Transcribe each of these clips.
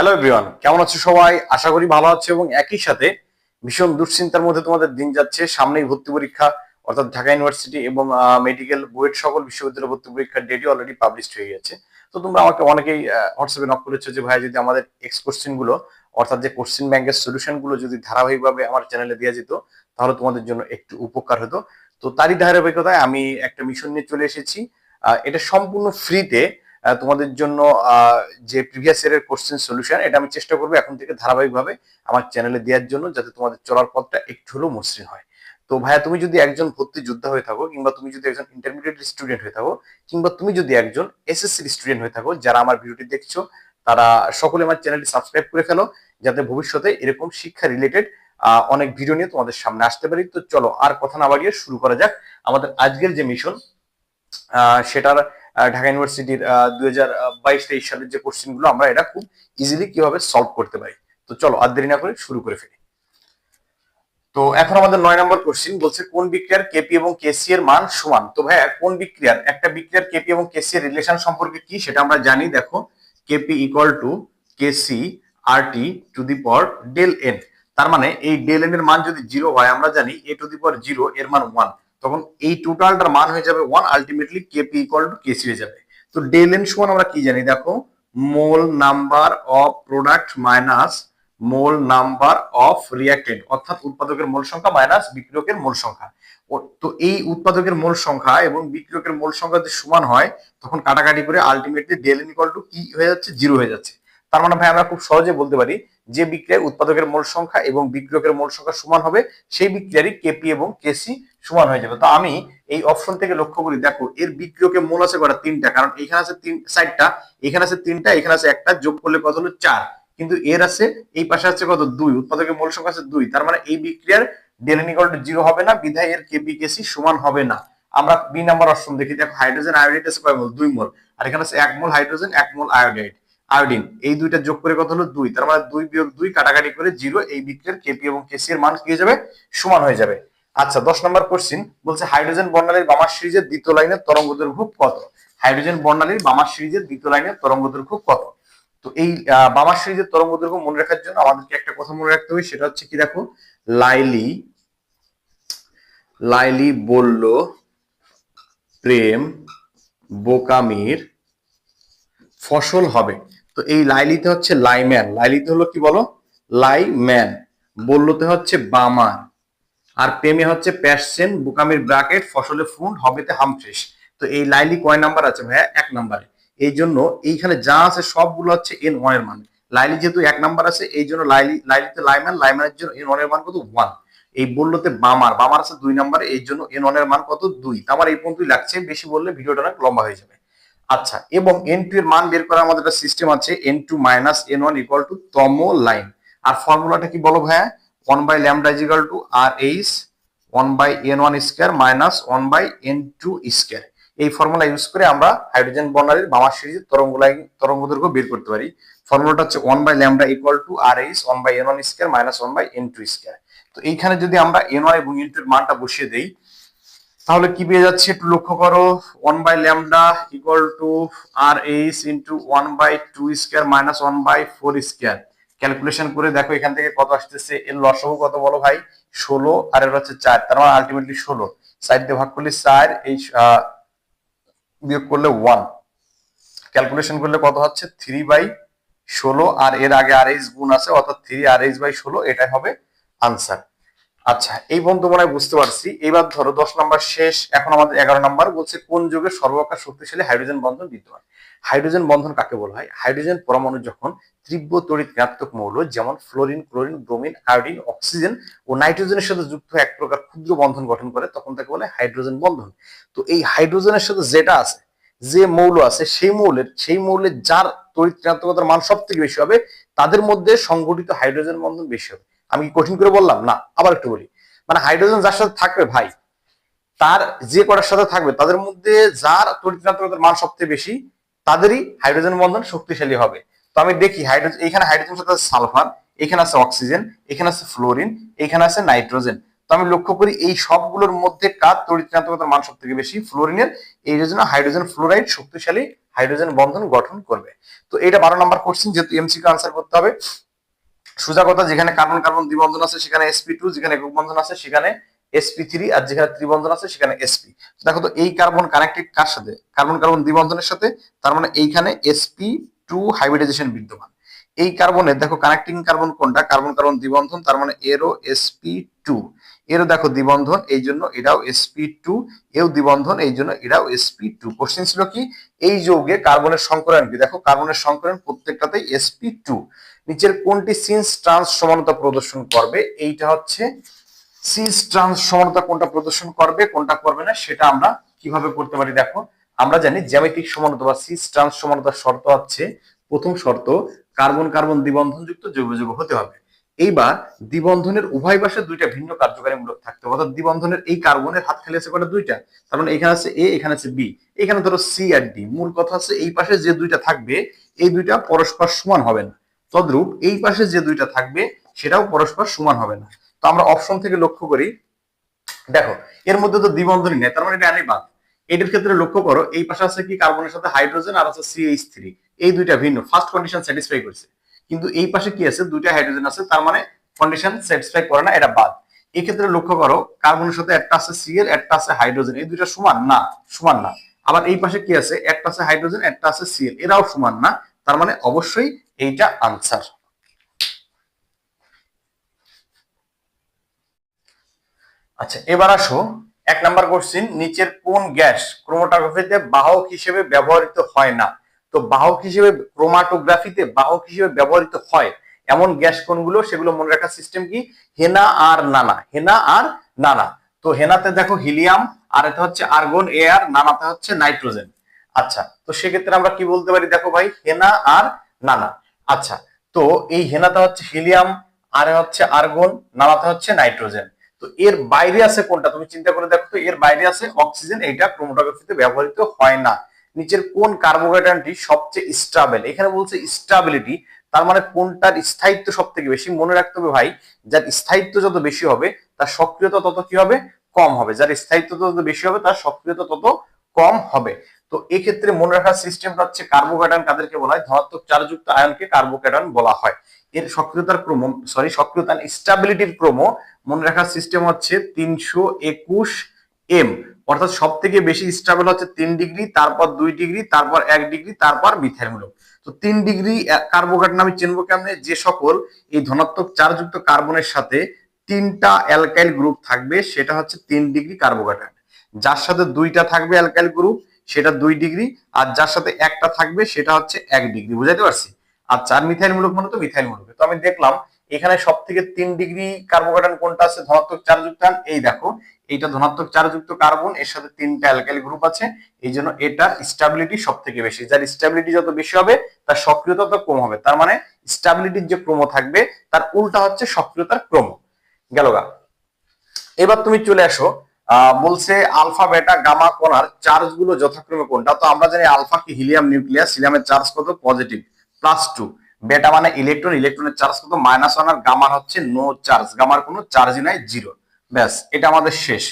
Hello everyone কেমন আছো সবাই? আশা করি ভালো আছো এবং একই সাথে ভীষণ দুশ্চিন্তার মধ্যে তোমাদের দিন যাচ্ছে। সামনেই ভর্তি পরীক্ষা, অর্থাৎ ঢাকা ইউনিভার্সিটি এবং মেডিকেল বুয়েট সকল বিশ্ববিদ্যালয় ভর্তি পরীক্ষার ডেটই অলরেডি পাবলিশড হয়ে গেছে। তো তোমরা আমাকে অনেকেই হোয়াটসঅ্যাপে নক করেছ যে, ভাই, যদি আমাদের এক্স কোশ্চেনগুলো, অর্থাৎ যে কোশ্চেন ব্যাংকের সলিউশনগুলো যদি ধারাবাহিকভাবে আমার চ্যানেলে দেওয়া যেত, তাহলে তোমাদের জন্য একটু উপকার হতো। তো তারই ধারাবাহিকতায় আমি একটা মিশন নিয়ে চলে এসেছি। এটা সম্পূর্ণ ফ্রিতে তোমাদের জন্য যে প্রিভিয়াস ইয়ারের কোশ্চেন সলিউশন এটা আমি চেষ্টা করব এখন থেকে ধারাবাহিকভাবে আমার চ্যানেলে দেওয়ার জন্য, যাতে তোমাদের চলার পথটা একটু হলেও মসৃণ হয়। তো ভাইয়া, তুমি যদি একজন ভর্তি যোদ্ধা হয়ে থাকো, কিংবা তুমি যদি একজন ইন্টারমিডিয়েট স্টুডেন্ট হয়ে থাকো, কিংবা তুমি যদি একজন এসএসসি স্টুডেন্ট হয়ে থাকো, যারা আমার ভিডিওটি দেখছ, তারা সকলে আমার চ্যানেলটি সাবস্ক্রাইব করে ফেলো, যাতে ভবিষ্যতে এরকম শিক্ষা রিলেটেড অনেক ভিডিও নিয়ে তোমাদের সামনে আসতে পারি। তো চলো, আর কথা না বাড়িয়ে শুরু করা যাক। আমাদের আজকের যে মিশন সেটার ঢাকা ইউনিভার্সিটির দুই হাজার বাইশ তেইশ সালের যে কোশ্চেনগুলো আমরা এটা খুব ইজিলি কীভাবে সলভ করতে পারি। তো চলো আর দেরি না করে শুরু করে ফেলি। তো এখন আমাদের নয় নম্বর কোশ্চেন বলছে, কোন বিক্রিয়ার কেপি এবং কেসি এর মান সমান? তো ভাইয়া, কোন বিক্রিয়ার? একটা বিক্রিয়ার কেপি এবং কেসি এর রিলেশন সম্পর্কে কি সেটা আমরা জানি, দেখো Kp equal to Kc R T to the power del n তার মানে এই ডেল এন এর মান যদি জিরো হয়, আমরা জানি এ টু দি পাওয়ার জিরো এর মান ওয়ান তখন এই টোটালটার মান হয়ে যাবে one ultimately Kp equal to Kc হয়ে যাবে। তো ডেল এন সমান আমরা কি জানি? দেখো mole number of product minus mole number of reactant অর্থাৎ উৎপাদকের মোল সংখ্যা মাইনাস বিক্রিয়কের মোল সংখ্যা। তো এই উৎপাদকের মোল সংখ্যা এবং বিক্রিয়কের মোল সংখ্যা যদি সমান হয়, তখন কাটাকাটি করে ultimately del n equal to কি হয়ে যাচ্ছে? জিরো হয়ে যাচ্ছে। তার মানে ভাই, আমরা খুব সহজে বলতে পারি, যে বিক্রিয়ায় উৎপাদকের মোল সংখ্যা এবং বিক্রিয়কের মোল সংখ্যা সমান হবে, সেই বিক্রিয়ারই কেপি এবং কেসি সমান হয়ে যাবে। তো আমি এই অপশন থেকে লক্ষ্য করি, দেখো, এর বিক্রিয়কে মোল আছে কটা? তিনটা। কারণ এখানে আছে তিন সাইডটা এখানে আছে তিনটা, এখানে আছে একটা, যোগ করলে কত হলো? চার। কিন্তু এর আছে, এই পাশে আছে কত? দুই। উৎপাদকের মূল সংখ্যা আছে দুই। তার মানে এই বিক্রিয়ার ডেলেন টু জিরো হবে না, বিধায় এর কেপি কেসি সমান হবে না। আমরা বি নাম্বার অপশন দেখি, দেখো হাইড্রোজেন আয়োডাইড আছে কয় মোল? দুই মোল। আর এখানে আছে এক মোল হাইড্রোজেন এক মোল আয়োডাইড আয়োডিন এই দুইটা যোগ করে কত হলো? দুই। তার মানে দুই বিয়োগ দুই, কাটাকাটি করে জিরো এই বিক্রিয়ার কেপি এবং কেসি এর মান কি হয়ে যাবে? সমান হয়ে যাবে। আচ্ছা দশ নম্বর কোশ্চিন বলছে হাইড্রোজেন বর্ণালীর বামার সিরিজের দ্বিতীয় লাইনের তরঙ্গ দৈর্ঘ্য কত? হাইড্রোজেন বর্ণালীর বামার সিরিজের দ্বিতীয় লাইনের তরঙ্গ দৈর্ঘ্য কত? তো এই বামার সিরিজের তরঙ্গ দৈর্ঘ্য মনে রাখার জন্য আমাদেরকে একটা কথা মনে রাখতে হবে, সেটা হচ্ছে কি দেখো, লাইলি লাইলি বলল, প্রেম, বোকামির ফসল হবে। তো এই লাইলিতে হচ্ছে লাইম্যান, লাইলিতে হলো কি বলো? লাইম্যান, বললোতে হচ্ছে বামার। আর প্রেমে হচ্ছে প্যাসেন বুকামির ব্রাকেট ফসলে ফুন্ড হবেতে হামফ্রেশ। তো এই লাইলি কয় নাম্বার আছে ভাইয়া? এক নাম্বারে। এই জন্য এইখানে যা আছে সবগুলো হচ্ছে এন ওয়ানের মান। লাইলি যেহেতু এক নাম্বার আছে, এই জন্য লাইলি, লাইলিতে লাইম্যান, লাইম্যানের জন্য এন ওয়ানের মান কত? ওয়ান এই বললোতে বামার। বামার আছে দুই নাম্বারে, এই জন্য এন ওয়ানের মান কত? দুই। আমার এই পর্যন্তই লাগছে, বেশি বললে ভিডিওটা অনেক লম্বা হয়ে যাবে। আচ্ছা এবং এন টু এর মান বের করার আমাদের একটা সিস্টেম আছে n two minus n one equal to তম লাইন আর ফর্মুলাটা কি বলো ভাইয়া? One by lambda is equal to R H one by n one square minus one by n two square এই ফর্মুলা ইউজ করে আমরা হাইড্রোজেন বর্ণালীর বামা সিরিজের তরঙ্গ তরঙ্গ দৈর্ঘ্য বের করতে পারি। ফর্মুলাটা হচ্ছে one by lambda equal to R H one by n one square minus one by n two square তো এইখানে যদি আমরা এন ওয়ান এবং এন টু মানটা বসিয়ে দেই, তাহলে কি পেয়ে যাচ্ছে একটু লক্ষ্য করো? One by lambda equal to R H into one by two square minus one by four square calculation করে দেখো এখান থেকে কত আসতেছে, এর লসও কত বলো ভাই? ষোলো, আর এর হচ্ছে চার, তার মানে আলটিমেটলি ষোলো। চার দিয়ে ভাগ করলে চার, এই বিয়োগ করলে ওয়ান ক্যালকুলেশন করলে কত হচ্ছে? থ্রি বাই ষোলো, আর এর আগে আর এইচ গুণ আছে, অর্থাৎ থ্রি আর এইচ বাই ষোলো, এটাই হবে আনসার আচ্ছা এই বন্ধু মনে বুঝতে পারছি। এবার ধরো দশ নম্বর শেষ, এখন আমাদের এগারো নম্বর বলছে কোন যুগে সর্বাকার শক্তিশালী হাইড্রোজেন বন্ধন বিদ্যমান? হাইড্রোজেন বন্ধন কাকে বলা হয়? হাইড্রোজেন পরমাণু যখন তীব্র তড়িৎ ঋণাত্মক মৌল, যেমন fluorine, chlorine, bromine, iodine, oxygen ও নাইট্রোজেনের সাথে যুক্ত এক প্রকার ক্ষুদ্র বন্ধন গঠন করে, তখন তাকে বলে হাইড্রোজেন বন্ধন। তো এই হাইড্রোজেনের সাথে যেটা আছে, যে মৌল আছে, সেই মৌলের সেই মৌলের যার তড়িৎ ঋণাত্মকতার মান সব থেকে বেশি হবে, তাদের মধ্যে সংগঠিত হাইড্রোজেন বন্ধন বেশি হবে। আমি কি কঠিন করে বললাম? না, আবার একটু বলি। মানে হাইড্রোজেন যার সাথে থাকবে ভাই, তার যে কটার সাথে থাকবে, তাদের মধ্যে যার তড়িৎ মান সবচেয়ে বেশি, তাদেরই হাইড্রোজেন বন্ধন শক্তিশালী হবে। তো আমি দেখি হাইড্রোজেন এখানে হাইড্রোজেন সাথে আছে সালফার এখানে আছে অক্সিজেন এখানে আছে ফ্লোরিন এখানে আছে নাইট্রোজেন তো আমি লক্ষ্য করি এই সবগুলোর মধ্যে কার তড়িৎ মান সব থেকে বেশি? ফ্লোরিনের এই জন্য হাইড্রোজেন ফ্লোরাইড শক্তিশালী হাইড্রোজেন বন্ধন গঠন করবে। তো এটা বারো নাম্বার কোশ্চেন যেহেতু এমসিকে আনসার করতে হবে। সোজা কথা, যেখানে কার্বন কার্বন দ্বিবন্ধন আছে, সেখানে এসপি টু যেখানে একক বন্ধন আছে, সেখানে এসপি থ্রি আর যেখানে ত্রিবন্ধন আছে, সেখানে এসপি দেখো তো, এই কার্বন কানেক্টেড কার সাথে? কার্বন কার্বন দ্বিবন্ধনের সাথে, তার মানে এইখানে এসপি টু হাইব্রিডাইজেশন বিদ্যমান। এই কার্বনের, দেখো কানেক্টিং কার্বন কোনটা? কার্বন কার্বন দ্বিবন্ধন, তার মানে এরও এসপি টু এরও দেখো দ্বিবন্ধন, এই জন্য এটাও এসপি টু এও দ্বিবন্ধন, এই জন্য এটাও এসপি টু কোশ্চেন ছিল কি? এই যৌগে কার্বনের সংকরণ কি? দেখো, কার্বনের সংকরণ প্রত্যেকটাতেই এসপি টু নিচের কোনটি সিন্স ট্রান্স সমানতা প্রদর্শন করবে? এইটা হচ্ছে সিন্স ট্রান্স সমানতা কোনটা প্রদর্শন করবে, কোনটা করবে না, সেটা আমরা কীভাবে করতে পারি দেখো। আমরা জানি জ্যামিতিক সমানতা বা সিস ট্রান্স সমানতার শর্ত হচ্ছে, প্রথম শর্ত, কার্বন কার্বন দ্বিবন্ধনযুক্ত জৈব যৌগ হতে হবে। এইবার দ্বিবন্ধনের উভয় পাশে দুইটা ভিন্ন কার্যকারী মূলক থাকতে হবে। অর্থাৎ দ্বিবন্ধনের এই কার্বনের হাত খালি আছে কটা দুইটা। তার মানে এখানে আছে এ এখানে আছে বি এখানে ধরো সি আর ডি মূল কথা হচ্ছে এই পাশে যে দুইটা থাকবে, এই দুইটা পরস্পর সমান হবে না। তদ্রূপ এই পাশে যে দুইটা থাকবে, সেটাও পরস্পর সমান হবে না। তো আমরা অপশন থেকে লক্ষ্য করি, দেখো, এর মধ্যে তো দ্বিবন্ধনই নেই, তার মানে এটা আনি বাদ এটার ক্ষেত্রে লক্ষ্য করো, এই পাশে আছে কি কার্বনের সাথে হাইড্রোজেন আর আছে সিএইচ থ্রি এই দুইটা ভিন্ন ফার্স্ট কন্ডিশন স্যাটিসফাই করছে। কিন্তু এই পাশে কি আছে? দুইটা হাইড্রোজেন আছে, তার মানে কন্ডিশন স্যাটিসফাই করে না, এটা বাদ। এই ক্ষেত্রে লক্ষ্য করো, কার্বনের সাথে একটা আছে সিএল একটা আছে হাইড্রোজেন এই দুইটা সমান না সমান না। আবার এই পাশে কি আছে? একটা আছে হাইড্রোজেন একটা আছে সিএল এরাও সমান না, তার মানে অবশ্যই এইটা আনসার আচ্ছা এবার আসো এক নাম্বার কোশ্চিন নিচের কোন গ্যাস ক্রোমাটোগ্রাফিতে বাহক হিসেবে ব্যবহৃত হয় না? তো বাহক হিসেবে ক্রোমাটোগ্রাফিতে বাহক হিসেবে ব্যবহৃত হয় এমন গ্যাস কোনগুলো? সেগুলো মনে রাখার সিস্টেম কি? হেনা আর নানা, হেনা আর নানা। তো হেনাতে দেখো হিলিয়াম, আর এটা হচ্ছে আর্গন এয়ার নানাতে হচ্ছে নাইট্রোজেন আচ্ছা তো সেক্ষেত্রে আমরা কি বলতে পারি? দেখো ভাই, হেনা আর নানা। আচ্ছা তো এই হেনাতে হচ্ছে হিলিয়াম, আর হচ্ছে আর্গন নানাতে হচ্ছে নাইট্রোজেন। তো এর বাইরে আছে কোনটা? তুমি চিন্তা করে দেখো তো, এর বাইরে আছে অক্সিজেন, এইটা ক্রোমাটোগ্রাফিতে ব্যবহৃত হয় না। নিচের কোন কার্বোহাইড্রেটটি সবচেয়ে স্টাবেল এখানে বলছে স্টাবিলিটি তার মানে কোনটার স্থায়িত্ব সব থেকে বেশি? মনে রাখতে হবে ভাই, যার স্থায়িত্ব যত বেশি হবে, তার সক্রিয়তা তত কি হবে? কম হবে। যার স্থায়িত্ব যত বেশি হবে, তার সক্রিয়তা তত কম হবে। তো এক্ষেত্রে মনে রাখার সিস্টেমটা হচ্ছে কার্বোক্যাটন কাদেরকে বলা হয়? ধনাত্মক চারযুক্ত আয়নকে কার্বোক্যাটন বলা হয়। এর সক্রিয়তার ক্রম সরি সক্রিয়তা স্টাবিলিটির ক্রম মনে রাখার সিস্টেম হচ্ছে তিনশো একুশ এম। অর্থাৎ সব থেকে বেশি স্টেবল হচ্ছে তিন ডিগ্রি, তারপর দুই ডিগ্রি, তারপর এক ডিগ্রি, তারপর মিথাইলমূলক তো তিন ডিগ্রি কার্বোকার্বন আমি চিনবো কেমনে? যে সকল এই ধনাত্মক চারযুক্ত কার্বনের সাথে তিনটা অ্যালকাইল গ্রুপ থাকবে, সেটা হচ্ছে তিন ডিগ্রি কার্বোকার্বন যার সাথে দুইটা থাকবে অ্যালকাইল গ্রুপ সেটা দুই ডিগ্রি, আর যার সাথে একটা থাকবে সেটা হচ্ছে এক ডিগ্রি, বুঝাইতে পারছি? আর মিথাইলমূলক মানে তো মিথাইল মূলক তো আমি দেখলাম, এখানে সব থেকে তিন ডিগ্রি কার্বোকার্বন কোনটা আছে? ধনাত্মক চারযুক্ত এই দেখো, এইটা ধনাত্মক চারযুক্ত কার্বন, এর সাথে তিনটা অ্যালকাইল গ্রুপ আছে, এই জন্য এটার স্টেবিলিটি সব থেকে বেশি। যার স্টেবিলিটি যত বেশি হবে, তার সক্রিয়তা তত কম হবে। তার মানে স্টেবিলিটির যে ক্রম থাকবে, তার উল্টা হচ্ছে সক্রিয়তার ক্রম। গেল এবার তুমি চলে আসো বলছে আলফা, বেটা, গামা, কণার চার্জগুলো যথাক্রমে কোনটা? তো আমরা জানি আলফা কি হিলিয়াম নিউক্লিয়াস হিলিয়ামের চার্জ কত? পজিটিভ প্লাস টু বেটা মানে ইলেকট্রন ইলেকট্রনের চার্জ কত? মাইনাস ওয়ান আর গামার হচ্ছে নো চার্জ গামার কোনো চার্জই নাই জিরো ব্যাস, এটা আমাদের শেষ।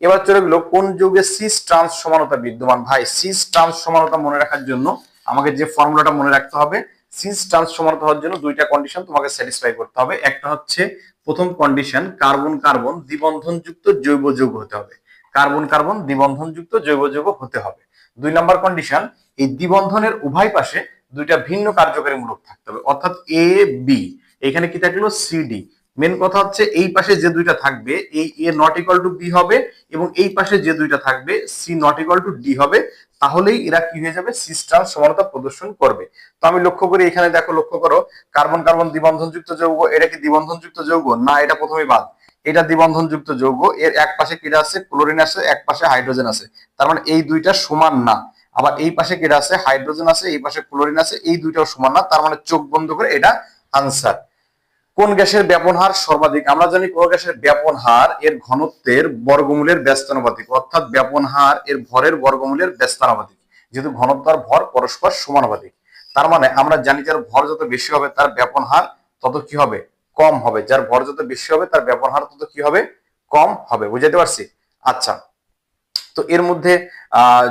এবার চলে গেলো, কোন যুগে সিস ট্রান্স সমানতা বিদ্যমান? ভাই সিস ট্রান্স সমানতা মনে রাখার জন্য আমাকে যে ফর্মুলাটা মনে রাখতে হবে সিস ট্রান্স সমানতা হওয়ার জন্য দুইটা কন্ডিশন তোমাকে স্যাটিসফাই করতে হবে। একটা হচ্ছে প্রথম কন্ডিশন কার্বন কার্বন দ্বিবন্ধনযুক্ত জৈব যৌগ হতে হবে। কার্বন কার্বন দ্বিবন্ধনযুক্ত জৈব যৌগ হতে হবে। দুই নাম্বার কন্ডিশন এই দ্বিবন্ধনের উভয় পাশে দুইটা ভিন্ন কার্যকারী মূলক থাকতে হবে, অর্থাৎ এ বি এখানে কি থাকল? সিডি মেন কথা হচ্ছে এই পাশে যে দুইটা থাকবে, এই A not equal to B হবে এবং এই পাশে যে দুইটা থাকবে C not equal to D হবে। তাহলেই এরা কি হয়ে যাবে? সিস্টার সমানতা প্রদর্শন করবে। তো আমি লক্ষ্য করি এখানে দেখো, লক্ষ্য করো, কার্বন কার্বন দ্বিবন্ধনযুক্ত যৌগ, এটা কি দ্বিবন্ধনযুক্ত যৌগ? না, এটা প্রথমে বাদ। এটা দ্বিবন্ধনযুক্ত যৌগ, এর এক পাশে কিরা আছে, ক্লোরিন আছে, এক পাশে হাইড্রোজেন আছে। তার মানে এই দুইটা সমান না। আবার এই পাশে কেটা আছে, হাইড্রোজেন আছে, এই পাশে ক্লোরিন আছে, এই দুইটাও সমান না। তার মানে চোখ বন্ধ করে এটা আনসার কোন গ্যাসের ব্যাপন হার সর্বাধিক? আমরা জানি কোন গ্যাসের ব্যাপন হার এর ঘনত্বের বর্গমূলের ব্যস্তানুপাতিক অর্থাৎ ব্যাপন হার এর ভরের বর্গমূলের ব্যস্তানুপাতিক। যেহেতু ঘনত্ব আর ভর পরস্পর সমানুপাতিক। তার মানে আমরা জানি যার ভর যত বেশি হবে তার ব্যাপন হার তত কি হবে? কম হবে। যার ভর যত বেশি হবে তার ব্যাপন হার তত কি হবে? কম হবে। বুঝাতে পারছি? আচ্ছা। তো এর মধ্যে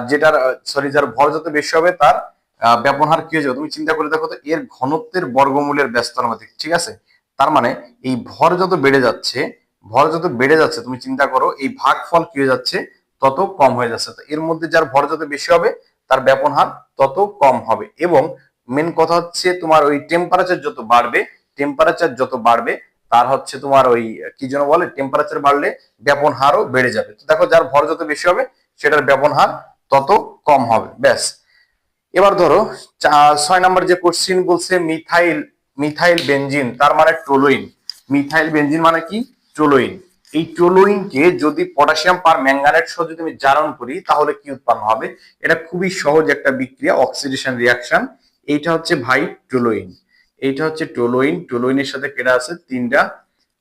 যেটার সরি যার ভর যত বেশি হবে তার আহ, ব্যবহার কি হয়ে যাবে? তুমি চিন্তা করে দেখো তো এর ঘনত্বের বর্গমূলের ব্যস্তানুপাতিক ঠিক আছে? তার মানে এই ভর যত বেড়ে যাচ্ছে, ভর যত বেড়ে যাচ্ছে, তুমি চিন্তা করো, এই ভাগফল কি হয়ে যাচ্ছে? তত কম হয়ে যাচ্ছে। এর মধ্যে যার ভর যত বেশি হবে, তার ব্যবহার তত কম হবে। এবং মেন কথা হচ্ছে তোমার ওই টেম্পারেচার যত বাড়বে টেম্পারেচার যত বাড়বে, তার হচ্ছে তোমার ওই, কি যেন বলে টেম্পারেচার বাড়লে ব্যাপন হারও বেড়ে যাবে। তো দেখো যার ভর যত বেশি হবে, সেটার ব্যাপন হার তত কম হবে। ব্যাস। এবার ধরো ছয় নম্বর যে কোশ্চিন বলছে মিথাইল মিথাইল বেনজিন, তার মানে টোলোইন। মিথাইল বেনজিন মানে কি? টোলোইন। এই টোলোইনকে যদি পটাশিয়াম পার ম্যাঙ্গানেট সহ যদি আমি জারণ করি, তাহলে কি উৎপন্ন হবে? এটা খুবই সহজ একটা বিক্রিয়া, অক্সিডেশন রিয়াকশন। এইটা হচ্ছে ভাই টোলোইন। এইটা হচ্ছে টোলোইন। টোলোইনের সাথে কেটা আছে? তিনটা।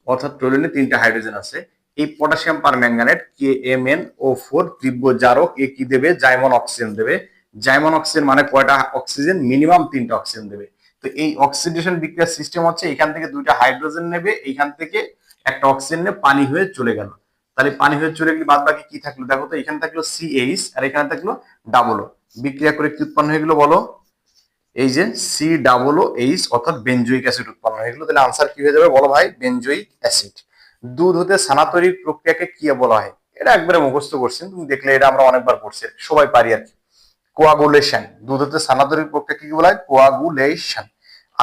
অর্থাৎ টোলোইনে তিনটা হাইড্রোজেন আছে। এই potassium permanganate K M N O four তীব্র জারক এ কি দেবে? জাইমন অক্সিজেন দেবে। জাইমন অক্সিজেন মানে কয়টা অক্সিজেন? মিনিমাম তিনটা অক্সিজেন দেবে। তো এই অক্সিডেশন বিক্রিয়ার সিস্টেম হচ্ছে এখান থেকে দুইটা হাইড্রোজেন নেবে এখান থেকে একটা অক্সিজেন নিয়ে পানি হয়ে চলে গেল। তাহলে পানি হয়ে চলে গেলে বাদ বাকি কি থাকল? দেখো তো, এখানে থাকল সিএইচ আর এখানে থাকল ডাবল ও বিক্রিয়া করে কি উৎপন্ন হয়ে গেলো বলো? এই যে সি ডাবল ও এইচ অর্থাৎ বেঞ্জয়িক অ্যাসিড উৎপন্ন হয়ে গেলো। তাহলে আনসার কি হয়ে যাবে বলো ভাই? বেঞ্জয়িক অ্যাসিড দুধ হতে ছানা তৈরির প্রক্রিয়াকে কি বলা হয়? এটা একবারে মুখস্থ করছেন তুমি দেখলে এটা আমরা অনেকবার পড়ছি, সবাই পারি আর কি। কোয়াগুলেশন দুধ হতে ছানা তৈরির প্রক্রিয়াকে কি বলা হয়? কোয়াগুলেশন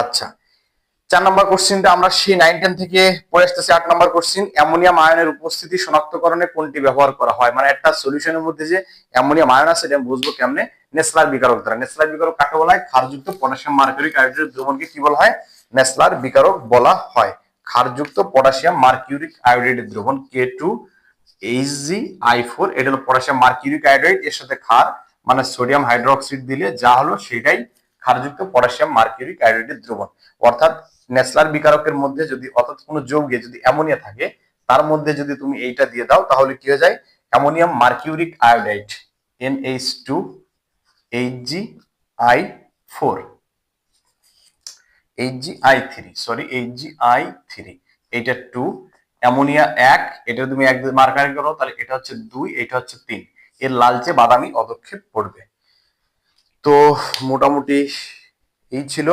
আচ্ছা চার নম্বর কোশ্চিনটা আমরা সেই নাইন টেন থেকে পড়ে আসতেছি আট নম্বর কোশ্চিন অ্যামোনিয়াম আয়নের উপস্থিতি শনাক্তকরণে কোনটি ব্যবহার করা হয়? মানে একটা সলিউশনের মধ্যে যে অ্যামোনিয়াম আয়ন আছে, এটা বুঝব কেমনে? নেসলার বিকারক দ্বারা। নেসলার বিকারক কাকে বলা হয়? ক্ষারযুক্ত পটাশিয়াম মার্কিউরিক আয়োডিনের দ্রবণকে কি বলা হয়? নেসলার বিকারক বলা হয়। ক্ষারযুক্ত পটাশিয়াম মার্কিউরিক আয়োডাইডের দ্রবণ K two HG I four এটা হলো পটাশিয়াম মার্কিউরিক আয়োডাইড এর সাথে ক্ষার মানে সোডিয়াম হাইড্রোক্সাইড দিলে যা হলো সেটাই ক্ষারযুক্ত পটাশিয়াম মার্কিউরিক আয়োডাইডের দ্রবণ। অর্থাৎ নেসলার বিকারকের মধ্যে যদি অর্থাৎ কোনো যৌগে যদি অ্যামোনিয়া থাকে, তার মধ্যে যদি তুমি এইটা দিয়ে দাও, তাহলে কি হয়ে যায়? Ammonium mercuric iodide, NH two HG I four. HG I three, sorry HG I three. এইটা টু, অ্যামোনিয়া এক, এটা তুমি এক মার্কারি করো, তাহলে এটা হচ্ছে দুই, এটা হচ্ছে তিন। এর লালচে বাদামি পদক্ষেপ পড়বে তো মোটামুটি এই ছিল।